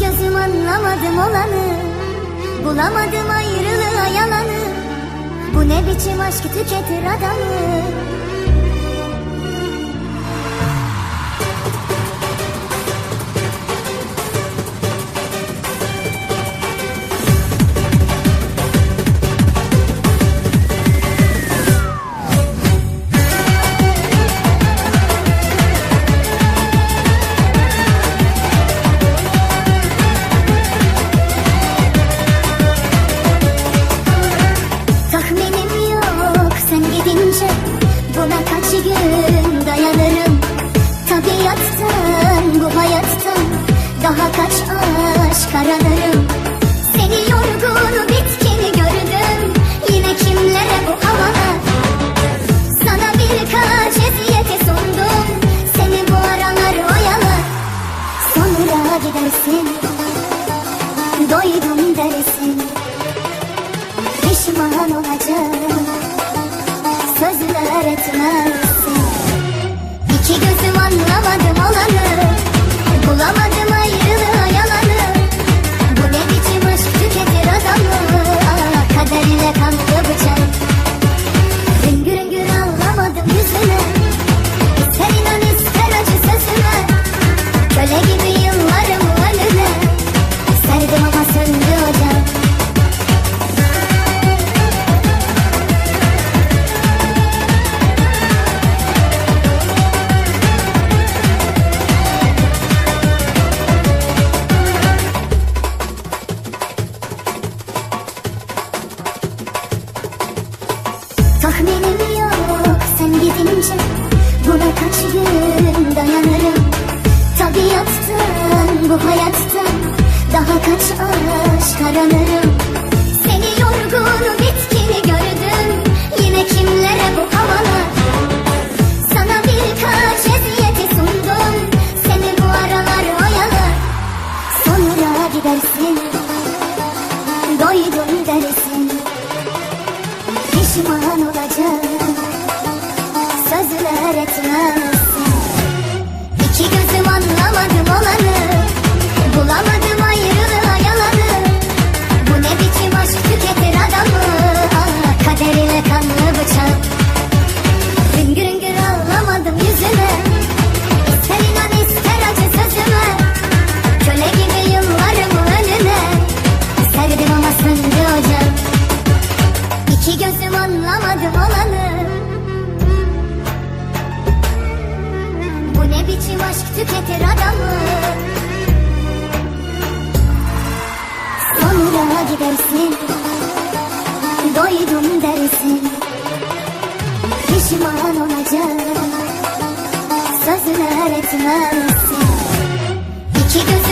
Gözüm anlamadım olanı. Bulamadım ayrılığa yalanı. Bu ne biçim aşk tüketir adamı Daha kaç aşk aranırım Seni yorgun bitkini gördüm. Yine kimlere bu havalar Sana birkaç eziyeti sundum. Seni bu aralar oyalar Sonra gidersin. Doydum dersin Pişman olacağım. Sözler etmezsin. İki gözüm anlamadım Tahminim yok sen gidince Buna kaç gün dayanırım? Tabiattan bu hayattan Daha kaç aşk aranırım Seni yorgun bitkini gördüm Yine kimlere bu havalar? Sana birkaç eziyeti sundum Seni bu aralar oyalar. Sonra gidersin Doydum Sözler etmezsin. İki gözüm anlamadım olanı tüketir adamı. Sonra gidersin. Doydum dersin. Pişman olacağım. Sözler etmezsin İki gözüm